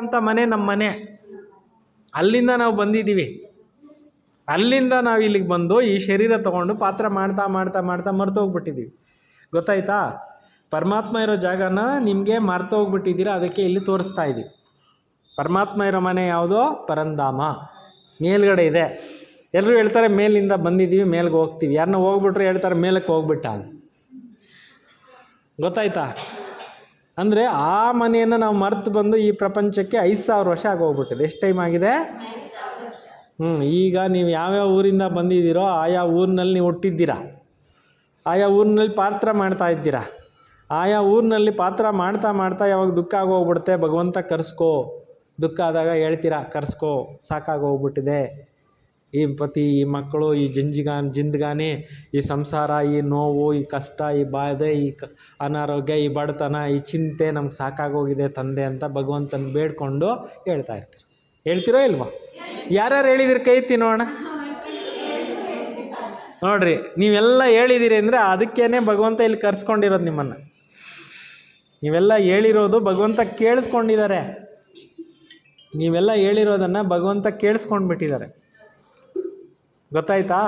ಅಂತ ಮನೆ ನಮ್ಮ ಮನೆ. ಅಲ್ಲಿಂದ ನಾವು ಬಂದಿದ್ದೀವಿ. ಅಲ್ಲಿಂದ ನಾವು ಇಲ್ಲಿಗೆ ಬಂದು ಈ ಶರೀರ ತಗೊಂಡು ಪಾತ್ರ ಮಾಡ್ತಾ ಮಾಡ್ತಾ ಮಾಡ್ತಾ ಮರ್ತೋಗ್ಬಿಟ್ಟಿದ್ದೀವಿ ಗೊತ್ತಾಯ್ತಾ? ಪರಮಾತ್ಮ ಇರೋ ಜಾಗನ ನಿಮಗೆ ಮರ್ತೋಗ್ಬಿಟ್ಟಿದ್ದೀರಾ ಅದಕ್ಕೆ ಇಲ್ಲಿ ತೋರಿಸ್ತಾ ಇದ್ದೀವಿ. ಪರಮಾತ್ಮ ಇರೋ ಮನೆ ಯಾವುದೋ? ಪರಂಧಾಮ. ಮೇಲ್ಗಡೆ ಇದೆ. ಎಲ್ಲರೂ ಹೇಳ್ತಾರೆ ಮೇಲಿಂದ ಬಂದಿದ್ದೀವಿ, ಮೇಲ್ಗೆ ಹೋಗ್ತೀವಿ. ಯಾರನ್ನ ಹೋಗ್ಬಿಟ್ರೆ ಹೇಳ್ತಾರೆ ಮೇಲಕ್ಕೆ ಹೋಗ್ಬಿಟ್ಟ. ಗೊತ್ತಾಯ್ತಾ? ಅಂದರೆ ಆ ಮನೆಯನ್ನು ನಾವು ಮರೆತು ಬಂದು ಈ ಪ್ರಪಂಚಕ್ಕೆ ಐದು ಸಾವಿರ ವರ್ಷ ಆಗೋಗ್ಬಿಟ್ಟಿದೆ. ಎಷ್ಟು ಟೈಮ್ ಆಗಿದೆ? ಹ್ಞೂ ಈಗ ನೀವು ಯಾವ್ಯಾವ ಊರಿಂದ ಬಂದಿದ್ದೀರೋ ಆಯಾ ಊರಿನಲ್ಲಿ ನೀವು ಹುಟ್ಟಿದ್ದೀರಾ? ಆಯಾ ಊರಿನಲ್ಲಿ ಪಾತ್ರ ಮಾಡ್ತಾ ಇದ್ದೀರಾ? ಆಯಾ ಊರಿನಲ್ಲಿ ಪಾತ್ರ ಮಾಡ್ತಾ ಮಾಡ್ತಾ ಯಾವಾಗ ದುಃಖ ಆಗೋಗ್ಬಿಡುತ್ತೆ? ಭಗವಂತ ಕರ್ಸ್ಕೋ. ದುಃಖ ಆದಾಗ ಹೇಳ್ತೀರಾ, ಕರ್ಸ್ಕೋ, ಸಾಕಾಗೋಗ್ಬಿಟ್ಟಿದೆ. ಈ ಪತಿ, ಈ ಮಕ್ಕಳು, ಈ ಜಂಜಿಗಾನ್, ಜಿಂದಗಾನಿ, ಈ ಸಂಸಾರ, ಈ ನೋವು, ಈ ಕಷ್ಟ, ಈ ಬಾಧೆ, ಈ ಕ, ಅನಾರೋಗ್ಯ, ಈ ಬಡತನ, ಈ ಚಿಂತೆ ನಮ್ಗೆ ಸಾಕಾಗೋಗಿದೆ ತಂದೆ ಅಂತ ಭಗವಂತನ ಬೇಡ್ಕೊಂಡು ಹೇಳ್ತಾ ಇರ್ತೀರಿ. ಹೇಳ್ತಿರೋ ಇಲ್ವಾ? ಯಾರ್ಯಾರು ಹೇಳಿದಿರಿ ಕೈ ಎತ್ತಿ ನೋಡೋಣ ನೋಡ್ರಿ, ನೀವೆಲ್ಲ ಹೇಳಿದ್ದೀರಿ ಅಂದರೆ ಅದಕ್ಕೇನೆ ಭಗವಂತ ಇಲ್ಲಿ ಕರ್ಸ್ಕೊಂಡಿರೋದು ನಿಮ್ಮನ್ನು. ನೀವೆಲ್ಲ ಹೇಳಿರೋದು ಭಗವಂತ ಕೇಳಿಸ್ಕೊಂಡಿದ್ದಾರೆ. ನೀವೆಲ್ಲ ಹೇಳಿರೋದನ್ನು ಭಗವಂತ ಕೇಳಿಸ್ಕೊಂಡ್ಬಿಟ್ಟಿದ್ದಾರೆ. ಗೊತ್ತಾಯ್ತಾ?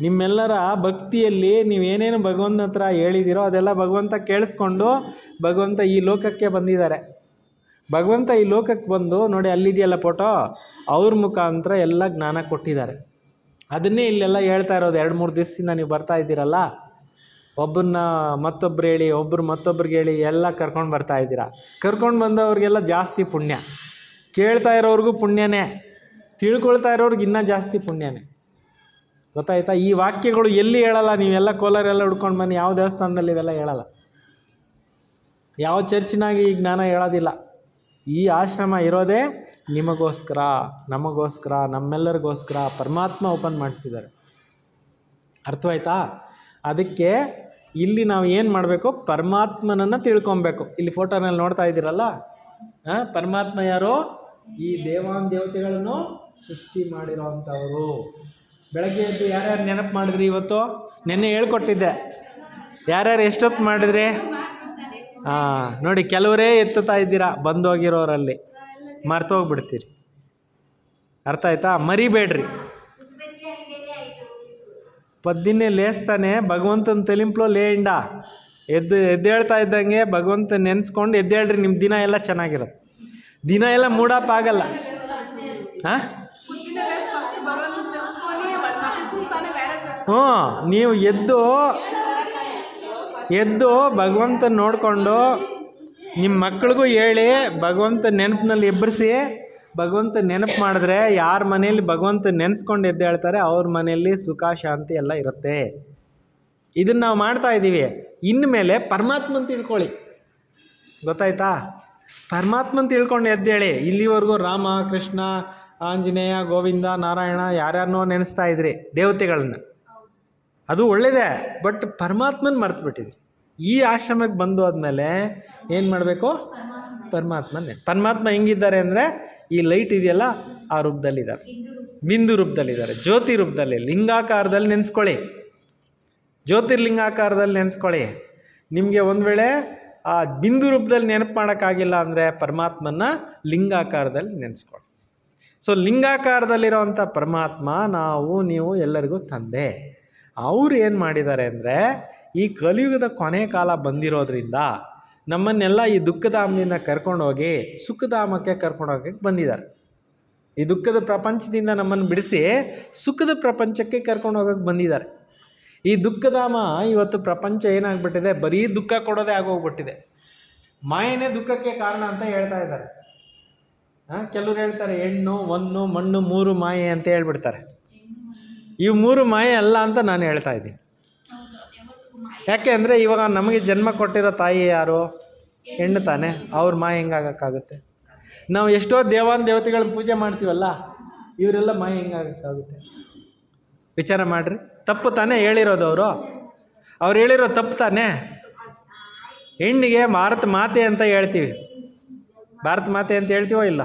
ನಿಮ್ಮೆಲ್ಲರ ಭಕ್ತಿಯಲ್ಲಿ ನೀವೇನೇನು ಭಗವಂತನ ಹತ್ರ ಹೇಳಿದಿರೋ ಅದೆಲ್ಲ ಭಗವಂತ ಕೇಳಿಸ್ಕೊಂಡು ಭಗವಂತ ಈ ಲೋಕಕ್ಕೆ ಬಂದಿದ್ದಾರೆ. ಭಗವಂತ ಈ ಲೋಕಕ್ಕೆ ಬಂದು ನೋಡಿ ಅಲ್ಲಿದೆಯಲ್ಲ ಫೋಟೋ ಅವ್ರ ಮುಖಾಂತರ ಎಲ್ಲ ಜ್ಞಾನ ಕೊಟ್ಟಿದ್ದಾರೆ. ಅದನ್ನೇ ಇಲ್ಲೆಲ್ಲ ಹೇಳ್ತಾ ಇರೋದು, ಎರಡು ಮೂರು ದಿವಸದಿಂದ ನೀವು ಬರ್ತಾ ಇದ್ದೀರಲ್ಲ? ಒಬ್ಬರನ್ನ ಮತ್ತೊಬ್ರು ಹೇಳಿ ಒಬ್ಬರು ಮತ್ತೊಬ್ರಿಗೆ ಹೇಳಿ ಎಲ್ಲ ಕರ್ಕೊಂಡು ಬರ್ತಾ ಇದ್ದೀರಾ? ಕರ್ಕೊಂಡು ಬಂದವ್ರಿಗೆಲ್ಲ ಜಾಸ್ತಿ ಪುಣ್ಯ. ಕೇಳ್ತಾ ಇರೋರಿಗೂ ಪುಣ್ಯನೇ. ತಿಳ್ಕೊಳ್ತಾ ಇರೋರ್ಗೆ ಇನ್ನೂ ಜಾಸ್ತಿ ಪುಣ್ಯನೇ. ಗೊತ್ತಾಯ್ತಾ? ಈ ವಾಕ್ಯಗಳು ಎಲ್ಲಿ ಹೇಳಲ್ಲ? ನೀವೆಲ್ಲ ಕೋಲಾರೆಲ್ಲ ಹುಡ್ಕೊಂಡು ಬನ್ನಿ. ಯಾವ ದೇವಸ್ಥಾನದಲ್ಲಿ ಇವೆಲ್ಲ ಹೇಳಲ್ಲ. ಯಾವ ಚರ್ಚಿನಾಗಿ ಈ ಜ್ಞಾನ ಹೇಳೋದಿಲ್ಲ. ಈ ಆಶ್ರಮ ಇರೋದೇ ನಿಮಗೋಸ್ಕರ, ನಮಗೋಸ್ಕರ, ನಮ್ಮೆಲ್ಲರಿಗೋಸ್ಕರ ಪರಮಾತ್ಮ ಓಪನ್ ಮಾಡಿಸಿದ್ದಾರೆ. ಅರ್ಥವಾಯ್ತಾ? ಅದಕ್ಕೆ ಇಲ್ಲಿ ನಾವು ಏನು ಮಾಡಬೇಕು? ಪರಮಾತ್ಮನನ್ನು ತಿಳ್ಕೊಬೇಕು. ಇಲ್ಲಿ ಫೋಟೋನಲ್ಲಿ ನೋಡ್ತಾ ಇದ್ದೀರಲ್ಲ? ಪರಮಾತ್ಮ ಯಾರು? ಈ ದೇವಾನ್ ದೇವತೆಗಳನ್ನು ಸೃಷ್ಟಿ ಮಾಡಿರೋವಂಥವರು ಬೆಳಗ್ಗೆ ಎದ್ದು ಯಾರ್ಯಾರು ನೆನಪು ಮಾಡಿದ್ರಿ ಇವತ್ತು? ನೆನ್ನೆ ಹೇಳ್ಕೊಟ್ಟಿದ್ದೆ. ಯಾರ್ಯಾರು ಎಷ್ಟೊತ್ತು ಮಾಡಿದ್ರಿ? ಹಾಂ ನೋಡಿ, ಕೆಲವರೇ ಎತ್ತುತ್ತಾ ಇದ್ದೀರಾ ಬಂದೋಗಿರೋರಲ್ಲಿ ಮರ್ತೋಗ್ಬಿಡ್ತೀರಿ ಅರ್ಥ ಆಯ್ತಾ? ಮರಿಬೇಡ್ರಿ. ಪದ್ದಿನೇ ಲೇಸ್ತಾನೆ, ಭಗವಂತನ ತಲಿಂಪ್ಲೋ ಲೇಂಡ ಎದ್ದು ಎದ್ದೇಳ್ತಾ ಇದ್ದಂಗೆ ಭಗವಂತ ನೆನೆಸ್ಕೊಂಡು ಎದ್ದೇಳ್ರಿ ನಿಮ್ಮ ದಿನ ಎಲ್ಲ ಚೆನ್ನಾಗಿರುತ್ತೆ. ದಿನ ಎಲ್ಲ ಮೂಡಪ್ ಆಗಲ್ಲ. ಹಾಂ ಹ್ಞೂ, ನೀವು ಎದ್ದು ಎದ್ದು ಭಗವಂತ ನೋಡಿಕೊಂಡು ನಿಮ್ಮ ಮಕ್ಳಿಗೂ ಹೇಳಿ, ಭಗವಂತ ನೆನಪಿನಲ್ಲಿ ಎಬ್ಬರಿಸಿ, ಭಗವಂತ ನೆನಪು ಮಾಡಿದ್ರೆ ಯಾರ ಮನೆಯಲ್ಲಿ ಭಗವಂತ ನೆನೆಸ್ಕೊಂಡು ಎದ್ದೇಳ್ತಾರೆ ಅವ್ರ ಮನೆಯಲ್ಲಿ ಸುಖ, ಶಾಂತಿ ಎಲ್ಲ ಇರುತ್ತೆ. ಇದನ್ನು ನಾವು ಮಾಡ್ತಾ ಇದ್ದೀವಿ. ಇನ್ಮೇಲೆ ಪರಮಾತ್ಮನ ತಿಳ್ಕೊಳ್ಳಿ. ಗೊತ್ತಾಯ್ತಾ? ಪರಮಾತ್ಮನ ತಿಳ್ಕೊಂಡು ಎದ್ದೇಳಿ ಇಲ್ಲಿವರೆಗೂ ರಾಮ, ಕೃಷ್ಣ, ಆಂಜನೇಯ, ಗೋವಿಂದ, ನಾರಾಯಣ ಯಾರ್ಯಾರನ್ನೋ ನೆನೆಸ್ತಾ ಇದ್ರಿ, ದೇವತೆಗಳನ್ನ. ಅದು ಒಳ್ಳೆಯದೇ ಬಟ್ ಪರಮಾತ್ಮನ ಮರ್ತುಬಿಟ್ಟಿದ್ರಿ ಈ ಆಶ್ರಮಕ್ಕೆ ಬಂದು ಆದಮೇಲೆ ಏನು ಮಾಡಬೇಕು? ಪರಮಾತ್ಮನೇ ಪರಮಾತ್ಮ ಹೆಂಗಿದ್ದಾರೆ ಅಂದರೆ, ಈ ಲೈಟ್ ಇದೆಯಲ್ಲ, ಆ ರೂಪದಲ್ಲಿದ್ದಾರೆ. ಬಿಂದು ರೂಪದಲ್ಲಿದ್ದಾರೆ. ಜ್ಯೋತಿ ರೂಪದಲ್ಲಿ, ಲಿಂಗಾಕಾರದಲ್ಲಿ ನೆನೆಸ್ಕೊಳ್ಳಿ. ಜ್ಯೋತಿರ್ಲಿಂಗಾಕಾರದಲ್ಲಿ ನೆನೆಸ್ಕೊಳ್ಳಿ. ನಿಮಗೆ ಒಂದು ವೇಳೆ ಆ ಬಿಂದು ರೂಪದಲ್ಲಿ ನೆನಪು ಮಾಡೋಕ್ಕಾಗಿಲ್ಲ ಅಂದರೆ ಪರಮಾತ್ಮನ ಲಿಂಗಾಕಾರದಲ್ಲಿ ನೆನೆಸ್ಕೊಳ್ಳಿ. ಸೊ ಲಿಂಗಾಕಾರದಲ್ಲಿರೋವಂಥ ಪರಮಾತ್ಮ ನಾವು, ನೀವು ಎಲ್ಲರಿಗೂ ತಂದೆ. ಅವ್ರು ಏನು ಮಾಡಿದ್ದಾರೆ ಅಂದರೆ, ಈ ಕಲಿಯುಗದ ಕೊನೆ ಕಾಲ ಬಂದಿರೋದ್ರಿಂದ ನಮ್ಮನ್ನೆಲ್ಲ ಈ ದುಃಖಧಾಮದಿಂದ ಕರ್ಕೊಂಡೋಗಿ, ಸುಖಧಾಮಕ್ಕೆ ಕರ್ಕೊಂಡೋಗಕ್ಕೆ ಬಂದಿದ್ದಾರೆ. ಈ ದುಃಖದ ಪ್ರಪಂಚದಿಂದ ನಮ್ಮನ್ನು ಬಿಡಿಸಿ ಸುಖದ ಪ್ರಪಂಚಕ್ಕೆ ಕರ್ಕೊಂಡು ಹೋಗಕ್ಕೆ ಬಂದಿದ್ದಾರೆ. ಈ ದುಃಖಧಾಮ ಇವತ್ತು ಪ್ರಪಂಚ ಏನಾಗ್ಬಿಟ್ಟಿದೆ, ಬರೀ ದುಃಖ ಕೊಡೋದೇ ಆಗೋಗ್ಬಿಟ್ಟಿದೆ. ಮಾಯನೇ ದುಃಖಕ್ಕೆ ಕಾರಣ ಅಂತ ಹೇಳ್ತಾ ಇದ್ದಾರೆ. ಹಾಂ ಕೆಲವ್ರು ಹೇಳ್ತಾರೆ, ಹೆಣ್ಣು ಒಂದು ಮಣ್ಣು, ಮೂರು ಮಾಯೆ ಅಂತ ಹೇಳ್ಬಿಡ್ತಾರೆ. ಇವು ಮೂರು ಮಾಯೆ ಅಲ್ಲ ಅಂತ ನಾನು ಹೇಳ್ತಾ ಇದ್ದೀನಿ. ಯಾಕೆ ಅಂದರೆ ಇವಾಗ ನಮಗೆ ಜನ್ಮ ಕೊಟ್ಟಿರೋ ತಾಯಿ ಯಾರು? ಹೆಣ್ಣು ತಾನೆ. ಅವ್ರ ಮಾಯ ಹೆಂಗಾಗಕ್ಕಾಗುತ್ತೆ ನಾವು ಎಷ್ಟೋ ದೇವಾನ್ ದೇವತೆಗಳನ್ನ ಪೂಜೆ ಮಾಡ್ತೀವಲ್ಲ, ಇವರೆಲ್ಲ ಮಾಯ ಹೆಂಗಾಗಕ್ಕಾಗುತ್ತೆ ವಿಚಾರ ಮಾಡಿರಿ. ತಪ್ಪು ತಾನೇ ಹೇಳಿರೋದು ಅವರು? ಅವ್ರು ಹೇಳಿರೋ ತಪ್ಪು ತಾನೇ? ಹೆಣ್ಣಿಗೆ ಭಾರತ ಮಾತೆ ಅಂತ ಹೇಳ್ತೀವಿ. ಭಾರತ ಮಾತೆ ಅಂತ ಹೇಳ್ತೀವೋ ಇಲ್ಲ?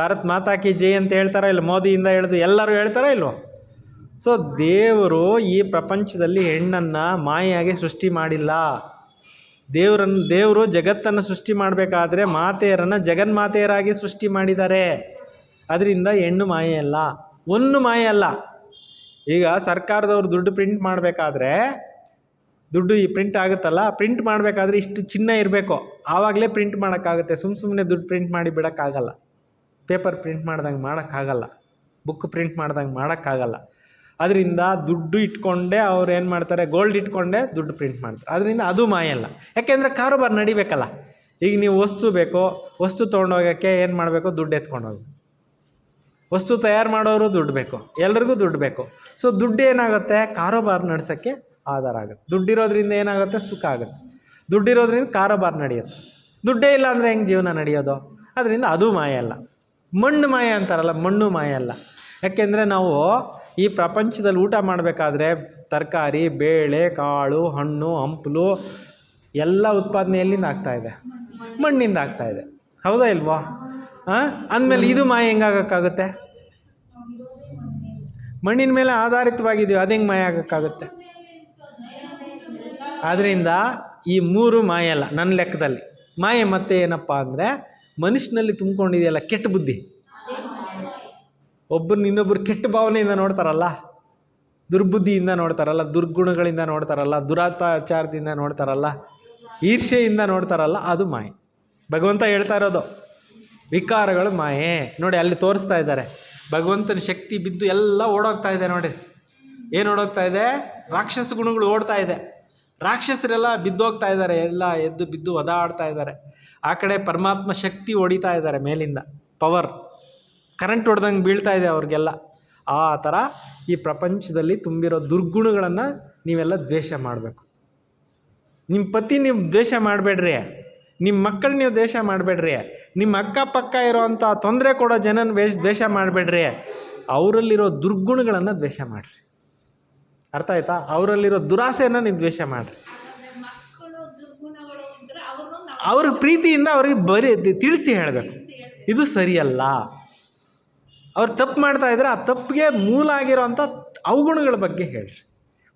ಭಾರತ್ ಮಾತಾ ಕಿ ಜೈ ಅಂತ ಹೇಳ್ತಾರೋ ಇಲ್ಲ? ಮೋದಿಯಿಂದ ಹೇಳ್ದು ಎಲ್ಲರೂ ಹೇಳ್ತಾರೋ ಇಲ್ವೋ? ಸೊ ದೇವರು ಈ ಪ್ರಪಂಚದಲ್ಲಿ ಹೆಣ್ಣನ್ನು ಮಾಯೆಯಾಗಿ ಸೃಷ್ಟಿ ಮಾಡಿಲ್ಲ. ದೇವರನ್ನು ದೇವರು ಜಗತ್ತನ್ನು ಸೃಷ್ಟಿ ಮಾಡಬೇಕಾದ್ರೆ ಮಾತೆಯರನ್ನು ಜಗನ್ಮಾತೆಯರಾಗಿ ಸೃಷ್ಟಿ ಮಾಡಿದ್ದಾರೆ. ಅದರಿಂದ ಹೆಣ್ಣು ಮಾಯೆ ಅಲ್ಲ. ಒಂದು ಮಾಯೆ ಅಲ್ಲ. ಈಗ ಸರ್ಕಾರದವ್ರು ದುಡ್ಡು ಪ್ರಿಂಟ್ ಮಾಡಬೇಕಾದ್ರೆ, ದುಡ್ಡು ಈ ಪ್ರಿಂಟ್ ಆಗುತ್ತಲ್ಲ, ಪ್ರಿಂಟ್ ಮಾಡಬೇಕಾದ್ರೆ ಇಷ್ಟು ಚಿನ್ನ ಇರಬೇಕು. ಆವಾಗಲೇ ಪ್ರಿಂಟ್ ಮಾಡೋಕ್ಕಾಗುತ್ತೆ. ಸುಮ್ಮ ಸುಮ್ಮನೆ ದುಡ್ಡು ಪ್ರಿಂಟ್ ಮಾಡಿ ಬಿಡೋಕ್ಕಾಗಲ್ಲ. ಪೇಪರ್ ಪ್ರಿಂಟ್ ಮಾಡ್ದಂಗೆ ಮಾಡೋಕ್ಕಾಗಲ್ಲ. ಬುಕ್ ಪ್ರಿಂಟ್ ಮಾಡ್ದಂಗೆ ಮಾಡೋಕ್ಕಾಗಲ್ಲ. ಅದರಿಂದ ದುಡ್ಡು ಇಟ್ಕೊಂಡೇ ಅವ್ರು ಏನು ಮಾಡ್ತಾರೆ? ಗೋಲ್ಡ್ ಇಟ್ಕೊಂಡೇ ದುಡ್ಡು ಪ್ರಿಂಟ್ ಮಾಡ್ತಾರೆ. ಅದರಿಂದ ಅದು ಮಾಯಲ್ಲ ಯಾಕೆಂದರೆ ಕಾರೋಬಾರ್ ನಡಿಬೇಕಲ್ಲ. ಈಗ ನೀವು ವಸ್ತು ಬೇಕೋ, ವಸ್ತು ತೊಗೊಂಡೋಗೋಕ್ಕೆ ಏನು ಮಾಡಬೇಕು? ದುಡ್ಡು ಎತ್ಕೊಂಡು ಹೋಗ್ಬೇಕು ವಸ್ತು ತಯಾರು ಮಾಡೋರು ದುಡ್ಡು ಬೇಕು. ಎಲ್ರಿಗೂ ದುಡ್ಡು ಬೇಕು. ಸೊ ದುಡ್ಡು ಏನಾಗುತ್ತೆ? ಕಾರೋಬಾರ್ ನಡೆಸೋಕ್ಕೆ ಆಧಾರ ಆಗುತ್ತೆ. ದುಡ್ಡಿರೋದ್ರಿಂದ ಏನಾಗುತ್ತೆ? ಸುಖ ಆಗುತ್ತೆ. ದುಡ್ಡಿರೋದ್ರಿಂದ ಕಾರೋಬಾರ್ ನಡೆಯುತ್ತೆ. ದುಡ್ಡೇ ಇಲ್ಲ ಅಂದರೆ ಹೆಂಗೆ ಜೀವನ ನಡೆಯೋದು? ಅದರಿಂದ ಅದು ಮಾಯ ಅಲ್ಲ. ಮಣ್ಣು ಮಾಯ ಅಂತಾರಲ್ಲ, ಮಣ್ಣು ಮಾಯ ಅಲ್ಲ. ಯಾಕೆಂದರೆ ನಾವು ಈ ಪ್ರಪಂಚದಲ್ಲಿ ಊಟ ಮಾಡಬೇಕಾದ್ರೆ ತರಕಾರಿ, ಬೇಳೆ, ಕಾಳು, ಹಣ್ಣು, ಹಂಪಲು ಎಲ್ಲ ಉತ್ಪಾದನೆ ಎಲ್ಲಿಂದ ಆಗ್ತಾಯಿದೆ ಮಣ್ಣಿಂದ ಆಗ್ತಾಯಿದೆ ಹೌದಾ ಇಲ್ವಾ? ಹಾಂ ಅಂದಮೇಲೆ ಇದು ಮಾಯ ಹೆಂಗಾಗಕ್ಕಾಗುತ್ತೆ ಮಣ್ಣಿನ ಮೇಲೆ ಆಧಾರಿತವಾಗಿದ್ದೀವಿ ಅದು ಹೆಂಗೆ ಮಾಯ ಆಗೋಕ್ಕಾಗುತ್ತೆ? ಆದ್ದರಿಂದ ಈ ಮೂರು ಮಾಯ ಅಲ್ಲ ನನ್ನ ಲೆಕ್ಕದಲ್ಲಿ ಮಾಯೆ ಮತ್ತೆ ಏನಪ್ಪ ಅಂದರೆ ಮನುಷ್ಯನಲ್ಲಿ ತುಂಬಿಕೊಂಡಿದೆಯಲ್ಲ ಕೆಟ್ಟ ಬುದ್ಧಿ. ಒಬ್ಬರನ್ನ ಇನ್ನೊಬ್ಬರು ಕೆಟ್ಟ ಭಾವನೆಯಿಂದ ನೋಡ್ತಾರಲ್ಲ, ದುರ್ಬುದ್ಧಿಯಿಂದ ನೋಡ್ತಾರಲ್ಲ, ದುರ್ಗುಣಗಳಿಂದ ನೋಡ್ತಾರಲ್ಲ ದುರಾತಾಚಾರದಿಂದ ನೋಡ್ತಾರಲ್ಲ ಈರ್ಷೆಯಿಂದ ನೋಡ್ತಾರಲ್ಲ, ಅದು ಮಾಯೆ. ಭಗವಂತ ಹೇಳ್ತಾ ಇರೋದು, ವಿಕಾರಗಳು ಮಾಯೆ. ನೋಡಿ, ಅಲ್ಲಿ ತೋರಿಸ್ತಾ ಇದ್ದಾರೆ. ಭಗವಂತನ ಶಕ್ತಿ ಬಿದ್ದು ಎಲ್ಲ ಓಡೋಗ್ತಾ ಇದೆ ನೋಡಿ. ಏನು ಓಡೋಗ್ತಾ ಇದೆ? ರಾಕ್ಷಸ ಗುಣಗಳು ಓಡ್ತಾ ಇದೆ. ರಾಕ್ಷಸರೆಲ್ಲ ಬಿದ್ದೋಗ್ತಾ ಇದ್ದಾರೆ, ಎಲ್ಲ ಎದ್ದು ಬಿದ್ದು ಒದಾಡ್ತಾ ಇದ್ದಾರೆ. ಆ ಕಡೆ ಪರಮಾತ್ಮ ಶಕ್ತಿ ಹೊಡಿತಾ ಇದ್ದಾರೆ ಮೇಲಿಂದ, ಪವರ್. ಕರೆಂಟ್ ಹೊಡೆದಂಗೆ ಬೀಳ್ತಾ ಇದೆ ಅವ್ರಿಗೆಲ್ಲ. ಆ ಥರ ಈ ಪ್ರಪಂಚದಲ್ಲಿ ತುಂಬಿರೋ ದುರ್ಗುಣಗಳನ್ನು ನೀವೆಲ್ಲ ದ್ವೇಷ ಮಾಡಬೇಕು. ನಿಮ್ಮ ಪತಿ ನೀವು ದ್ವೇಷ ಮಾಡಬೇಡ್ರಿ. ನಿಮ್ಮ ಮಕ್ಕಳು ನೀವು ದ್ವೇಷ ಮಾಡಬೇಡ್ರಿ. ನಿಮ್ಮ ಅಕ್ಕಪಕ್ಕ ಇರೋವಂಥ ತೊಂದರೆ ಕೊಡೋ ಜನನ ವೇಷ ದ್ವೇಷ ಮಾಡಬೇಡ್ರಿ. ಅವರಲ್ಲಿರೋ ದುರ್ಗುಣಗಳನ್ನು ದ್ವೇಷ ಮಾಡಿರಿ. ಅರ್ಥ ಆಯ್ತಾ? ಅವರಲ್ಲಿರೋ ದುರಾಸೆಯನ್ನು ನೀವು ದ್ವೇಷ ಮಾಡಿರಿ. ಅವ್ರ ಪ್ರೀತಿಯಿಂದ ಅವ್ರಿಗೆ ಬರೀ ತಿಳಿಸಿ ಹೇಳಬೇಕು. ಇದು ಸರಿಯಲ್ಲ. ಅವ್ರು ತಪ್ಪು ಮಾಡ್ತಾ ಇದ್ರೆ ಆ ತಪ್ಪಿಗೆ ಮೂಲ ಆಗಿರೋವಂಥ ಅವಗುಣಗಳ ಬಗ್ಗೆ ಹೇಳ್ರಿ.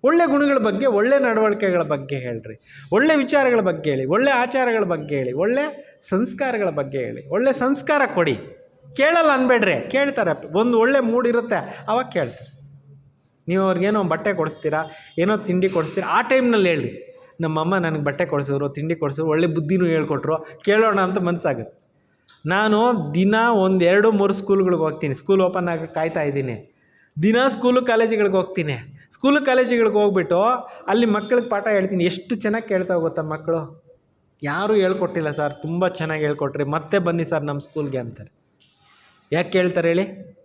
ಒಳ್ಳೆ ಗುಣಗಳ ಬಗ್ಗೆ, ಒಳ್ಳೆ ನಡವಳಿಕೆಗಳ ಬಗ್ಗೆ ಹೇಳ್ರಿ. ಒಳ್ಳೆ ವಿಚಾರಗಳ ಬಗ್ಗೆ ಹೇಳಿ, ಒಳ್ಳೆ ಆಚಾರಗಳ ಬಗ್ಗೆ ಹೇಳಿ, ಒಳ್ಳೆ ಸಂಸ್ಕಾರಗಳ ಬಗ್ಗೆ ಹೇಳಿ, ಒಳ್ಳೆ ಸಂಸ್ಕಾರ ಕೊಡಿ. ಕೇಳಲ್ಲ ಅನ್ಬೇಡ್ರಿ, ಕೇಳ್ತಾರೆ. ಒಂದು ಒಳ್ಳೆ ಮೂಡ್ ಇರುತ್ತೆ, ಅವಾಗ ಕೇಳ್ತಾರೆ. ನೀವು ಅವ್ರಿಗೇನೋ ಬಟ್ಟೆ ಕೊಡಿಸ್ತೀರಾ, ಏನೋ ತಿಂಡಿ ಕೊಡಿಸ್ತೀರಾ, ಆ ಟೈಮ್ನಲ್ಲಿ ಹೇಳ್ರಿ. ನಮ್ಮಮ್ಮ ನನಗೆ ಬಟ್ಟೆ ಕೊಡಿಸಿದ್ರು, ತಿಂಡಿ ಕೊಡಿಸಿದ್ರು, ಒಳ್ಳೆ ಬುದ್ಧಿನೂ ಹೇಳ್ಕೊಟ್ರು, ಕೇಳೋಣ ಅಂತ ಮನಸ್ಸಾಗುತ್ತೆ. ನಾನು ದಿನ ಒಂದು ಎರಡು, ಮೂರು ಸ್ಕೂಲ್ಗಳಿಗೆ ಹೋಗ್ತೀನಿ. ಸ್ಕೂಲ್ ಓಪನ್ ಆಗಿ ಕಾಯ್ತಾ ಇದ್ದೀನಿ. ದಿನ ಸ್ಕೂಲು ಕಾಲೇಜುಗಳಿಗೆ ಹೋಗ್ತೀನಿ. ಸ್ಕೂಲು ಕಾಲೇಜುಗಳಿಗೆ ಹೋಗ್ಬಿಟ್ಟು ಅಲ್ಲಿ ಮಕ್ಕಳಿಗೆ ಪಾಠ ಹೇಳ್ತೀನಿ. ಎಷ್ಟು ಚೆನ್ನಾಗಿ ಕೇಳ್ತಾ ಗೊತ್ತಾ ಮಕ್ಕಳು? ಯಾರೂ ಹೇಳ್ಕೊಟ್ಟಿಲ್ಲ ಸರ್. ತುಂಬ ಚೆನ್ನಾಗಿ ಹೇಳ್ಕೊಟ್ರಿ. ಮತ್ತೆ ಬನ್ನಿ ಸರ್ ನಮ್ಮ ಸ್ಕೂಲ್ಗೆ ಅಂತಾರೆ. ಯಾಕೆ ಕೇಳ್ತಾರೆ ಹೇಳಿ?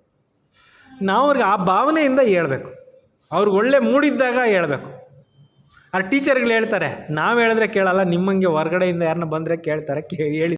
ನಾವು ಅವ್ರಿಗೆ ಆ ಭಾವನೆಯಿಂದ ಹೇಳ್ಬೇಕು. ಅವ್ರಿಗೆ ಒಳ್ಳೆ ಮೂಡಿದ್ದಾಗ ಹೇಳಬೇಕು. ಆ ಟೀಚರ್ಗಳು ಹೇಳ್ತಾರೆ. ನಾವು ಹೇಳಿದ್ರೆ ಕೇಳಲ್ಲ. ನಿಮ್ಮಂಗೆ ಹೊರಗಡೆಯಿಂದ ಯಾರನ್ನ ಬಂದರೆ ಕೇಳ್ತಾರೆ. ಕೇಳಿ, ಹೇಳಿ.